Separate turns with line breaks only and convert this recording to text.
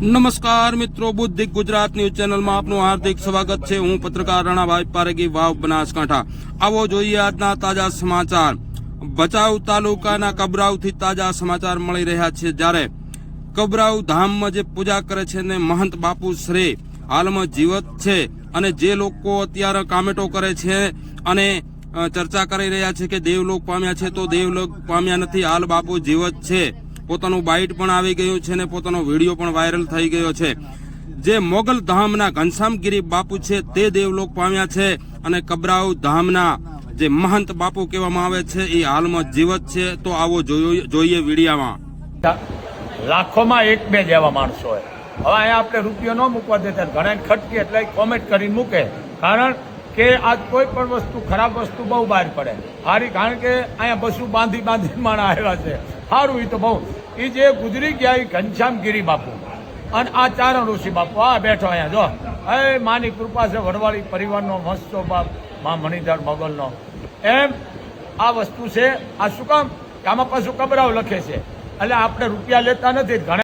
નમસ્કાર મિત્રો, બુદ્ધિક ગુજરાત ન્યૂઝ ચેનલમાં આપનું હાર્દિક સ્વાગત છે. હું પત્રકાર રણાભાઈ પારેગી, વાવ બનાસકાંઠા. આવો જોઈએ આજના તાજા સમાચાર. ભચાઉ તાલુકાના કબરાઉથી તાજા સમાચાર મળી રહ્યા છે જ્યારે કબરાઉ ધામમાં જે પૂજા કરે છે ને મહંત બાપુ શ્રી, હાલમાં જીવત છે અને જે લોકો અત્યારે કામેટો કરે છે અને ચર્ચા કરી રહ્યા છે કે દેવલોક પામ્યા છે તો દેવલોક પામ્યા નથી, હાલ બાપુ જીવત છે. પોતાનું બાઇટ પણ આવી ગયું છે ને પોતાનો વીડિયો પણ વાયરલ થઈ ગયો છે. જે મોગલ ધામના ઘનશ્યામગીરી બાપુ છે તે દેવલોક પામ્યા છે અને કબરાઉ ધામના જે મહંત બાપુ કહેવામાં આવે છે એ હાલમાં જીવત છે. તો આવો જોઈએ વિડીયામાં.
લાખોમાં એક બે જેવા માણસો હવે અહીંયા આપણે રૂપિયો ન મૂકવા દેતા. ઘણા ખટકી એટલે કોમેન્ટ કરીને મૂકે. કારણ કે આજ કોઈ પણ વસ્તુ, ખરાબ વસ્તુ બહુ બહાર પડે. સારી કારણ કે અહીંયા બસું બાંધી બાંધી માણા આવ્યા છે. સારું એ તો બહુ એ જે ગુજરી ગયા એ ઘનશ્યામગીરી બાપુ. અને આ ચારણ ઋષિ બાપુ, આ બેઠો અહીંયા, જો. હે, માની કૃપા છે, વડવાળી પરિવારનો મસ્તો બાપ મા મણિધર મોગલનો એમ આ વસ્તુ છે, આ શું કામ? આમાં પાછું કબરાવ લખે છે. એટલે આપણે રૂપિયા લેતા નથી, ઘણા